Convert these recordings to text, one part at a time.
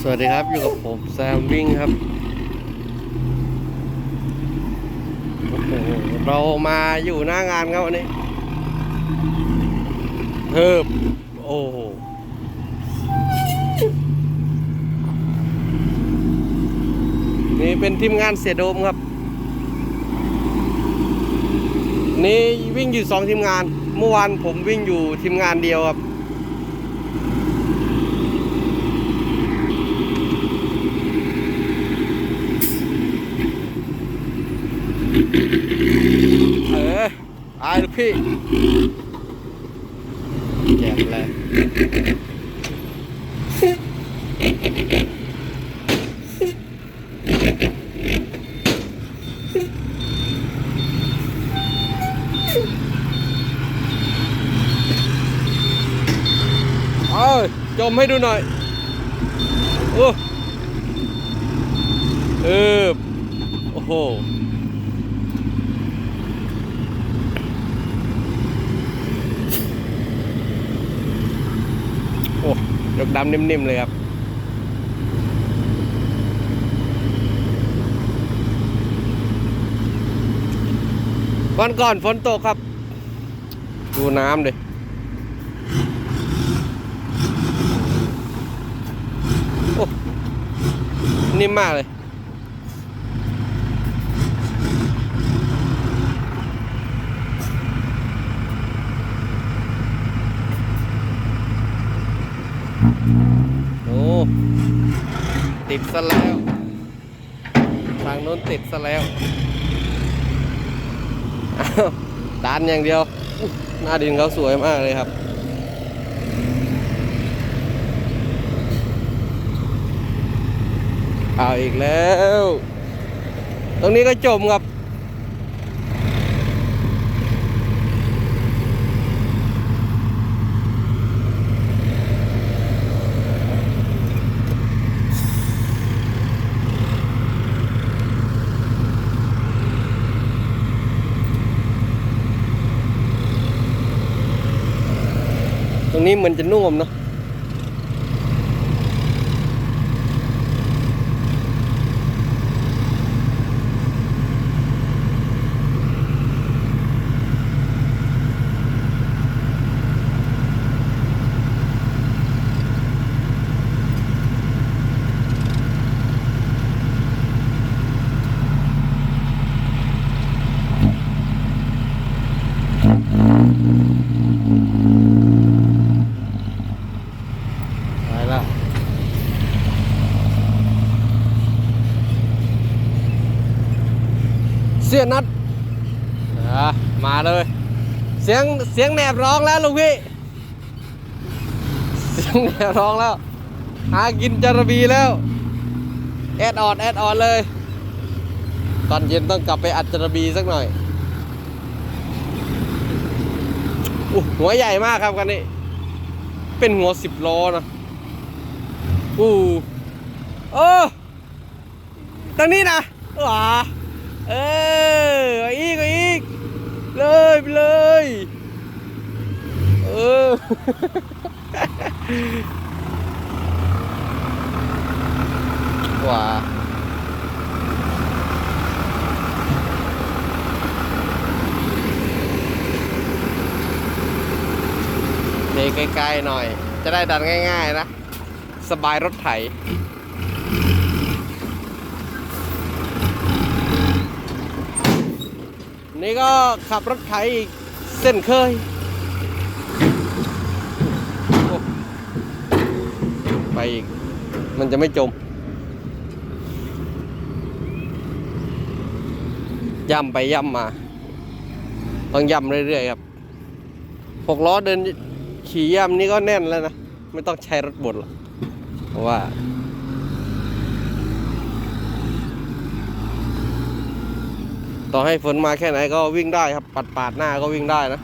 สวัสดีครับอยู่กับผมแซมวิ่งครับโอ้โหเรามาอยู่หน้างานครับวันนี้เทิบโอ้โหนี่เป็นทีมงานเสียโดมครับ นี่วิ่งอยู่สองทีมงาน เมื่อวานผมวิ่งอยู่ทีมงานเดียวครับ เอ อไอ้ลูกพี่แจมเลยเอาจมให้ดูหน่อยโอ้เออโอ้โห โอ้ ยกดำนิ่มๆเลยครับวันก่อนฝนตกครับ ดูน้ำเลยนิ่มมากเลย โอ้ ติดซะแล้ว ทางโน้นติดซะแล้ว ดันอย่างเดียว หน้าดินเขาสวยมากเลยครับเอาอีกแล้ว ตรงนี้ก็จมครับ นี้มันจะนุ่มเนาะ ไปแล้วเสียนัดอะมาเลย เสียงเสียงแหนบร้องแล้วลูกพี่ เสียงแหนบร้องแล้ว หากินจระบีแล้ว แอดออดแอดออดเลย ตอนเย็นต้องกลับไปอัดจระบีสักหน่อยอู้หัวใหญ่มากครับกันนี้ เป็นหัวสิบล้อนะอู้โอ้ตรงนี้นะว้าเออเอาอีกเอาอีก เลยไปเลย เออ ว้าเทใกล้ๆหน่อย จะได้ดันง่าย ๆ นะ สบายรถไถ นี่ก็ขับรถไถอีกเส้นเคย ไปอีก มันจะไม่จม ย่ำไปย่ำมา ต้องย่ำเรื่อยๆครับหกล้อเดินขี่ย่ำนี่ก็แน่นแล้วนะ ไม่ต้องใช้รถบดหรอกเพราะว่า ต่อให้ฝนมาแค่ไหนก็วิ่งได้ครับ ปัดปาดหน้าก็วิ่งได้นะ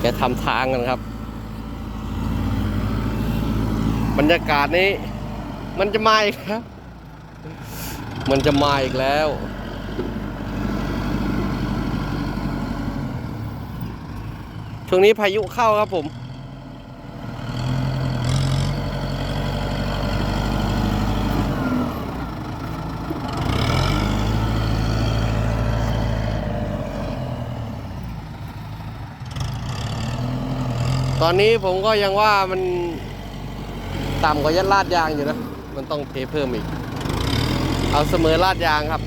แกทำทางกันครับ บรรยากาศนี้ มันจะมาอีกครับมันจะมาอีกแล้ว ช่วงนี้พายุเข้าครับผม ตอนนี้ผมก็ยังว่ามันต่ำกว่ายัดลาดยางอยู่นะ มันต้องเทเพิ่มอีก เอาเสมอลาดยางครับ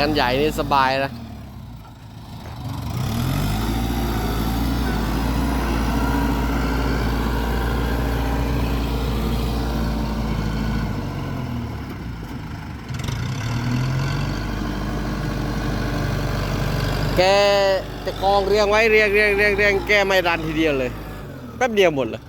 กันใหญ่นี่สบายนะแกจะกองเรียงไว้เรียงเรียงเรียงเรียงแกไม่รันทีเดียวเลย แป๊บเดียวหมดเลย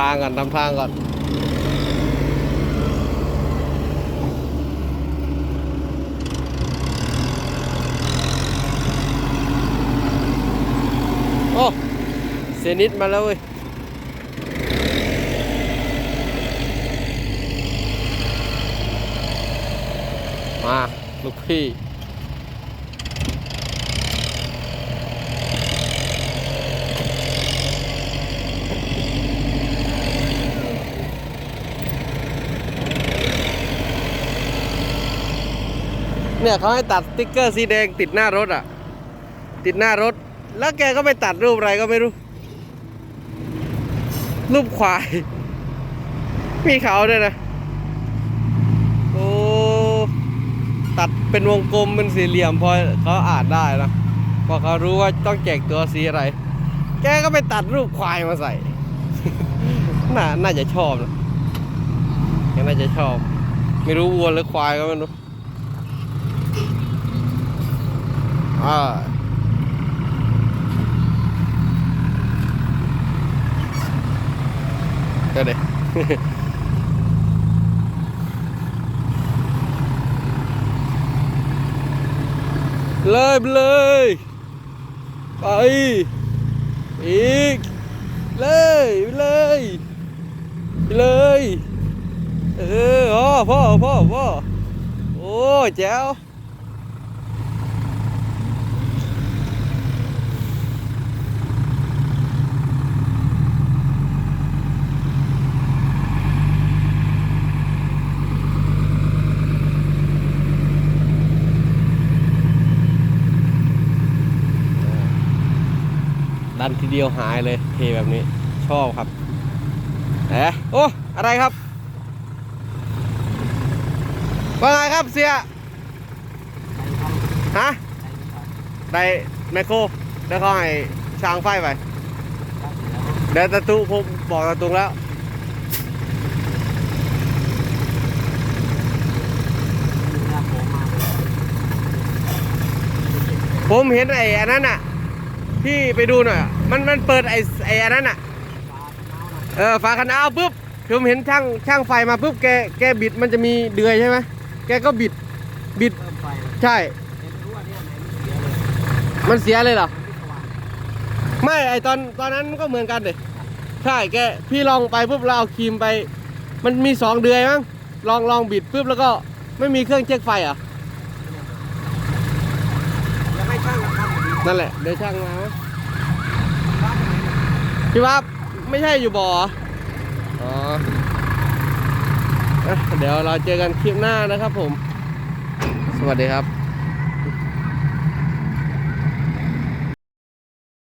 ทางก่อนทำทางก่อนโอ้เซนิดมาแล้วเว้ยมา ลูกพี่ เนี่ยเขาให้ตัดสติ๊กเกอร์สีแดงติดหน้ารถอะ ติดหน้ารถ แล้วแกก็ไปตัดรูปอะไรก็ไม่รู้ รูปควาย มีเขาด้วยนะ โอ้ตัดเป็นวงกลมเป็นสี่เหลี่ยมพอเขาอ่านได้นะพอเขารู้ว่าต้องแจกตัวสีอะไร แกก็ไปตัดรูปควายมาใส่ น่าน่าจะชอบนะแกน่าจะชอบ ไม่รู้วัวหรือควายก็ไม่รู้ อ่าเดี๋ยวเดี๋ยวเลยไปเลยไปอีก เลยไปเลยไปเลย เออพ่อพ่อพ่อพ่อโอ้แจ๋ว ดันทีเดียวหายเลยเทแบบนี้ ชอบครับเอ๊ะโอ้อะไรครับว่าไงครับเสียฮะได้แมคโครแล้วก็ให้ช่างไฟไปเดี๋ยวตะตุผมบอกตะตุงแล้วผมเห็นไอ้อันนั้นอะ พี่ไปดูหน่อย มันมันเปิดไอ้ไอ้อันนั้นอะ เออฝาคันเอาวปุ๊บผมเห็นช่างช่างไฟมาปุ๊บแกแกบิดมันจะมีเดือยใช่ไหมแกก็บิดบิดใช่ มันเสียเลยเหรอ ไม่ไม่ไอตอนตอนนั้นก็เหมือนกันเลยใช่แกพี่ลองไปปุ๊บเราเอาครีมไป มันมีสองเดือยมั้งลองลองบิดปุ๊บแล้วก็ไม่มีเครื่องเช็คไฟอะ ยังไม่ช่าง นั่นแหละเดี๋ยวช่างมาบ้านไหนพี่ว่าไม่ใช่อยู่บ่ออ๋อเดี๋ยวเราเจอกันคลิปหน้านะครับผม สวัสดีครับ